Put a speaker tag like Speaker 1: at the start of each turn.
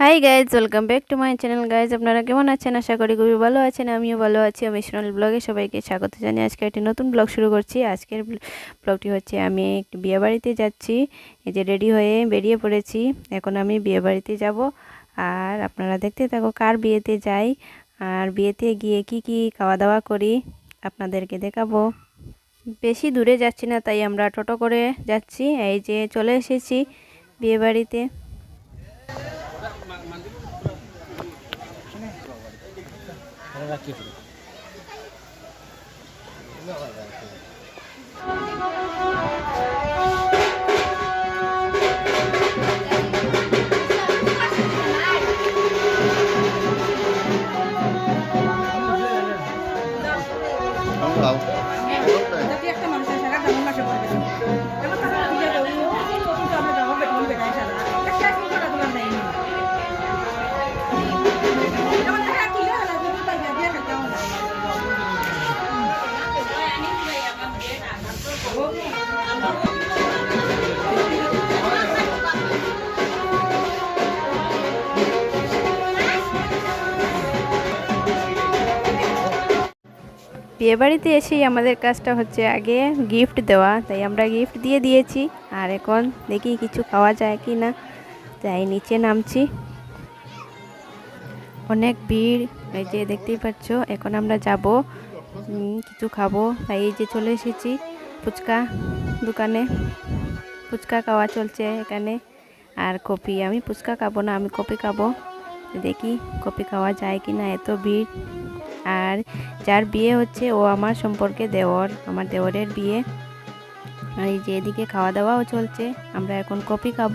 Speaker 1: Hi guys welcome back to my channel guys আপনারা কেমন আছেন? আশা করি খুবই ভালো আছেন। আমিও ভালো আছি। আমি সোনাল ব্লগে সবাইকে স্বাগত জানিয়ে আজকে একটি নতুন ব্লগ শুরু করছি। আজকের ব্লগটি হচ্ছে, আমি একটি বিয়েবাড়িতে যাচ্ছি। এই যে রেডি হয়ে বেরিয়ে পড়েছি। এখন আমি বিয়েবাড়িতে যাব। আর আপনারা দেখতে থাকো কার বিয়েতে যাই। আর বিয়েতে গিয়ে কি কি খাওয়া দাওয়া করি, আপনাদেরকে দেখাবো। বেশি দূরে যাচ্ছি না, তাই আমরা টোটো করে যাচ্ছি। এই যে চলে এসেছি বিয়েবাড়িতে
Speaker 2: aqui, Felipe. Não, não, não.
Speaker 1: বিয়েবাড়িতে এসেই আমাদের কাজটা হচ্ছে আগে গিফট দেওয়া, তাই আমরা গিফট দিয়ে দিয়েছি। আর এখন দেখি কিছু খাওয়া যায় কি না তাই নিচে নামছি। অনেক ভিড়, এই যে দেখতেই পাচ্ছ, এখন আমরা যাব কিছু খাব। তাই এই যে চলে এসেছি। ফুচকা দোকানে। ফুচকা খাওয়া চলছে এখানে। আর কপি, আমি ফুচকা খাব না, আমি কপি খাব। দেখি কপি খাওয়া যায় কি না এত ভিড়। আর যার বিয়ে হচ্ছে, ও আমার সম্পর্কে দেওর, আমার দেওরের বিয়ে। আর এই যে এদিকে খাওয়া দাওয়াও চলছে, আমরা এখন কপি খাব।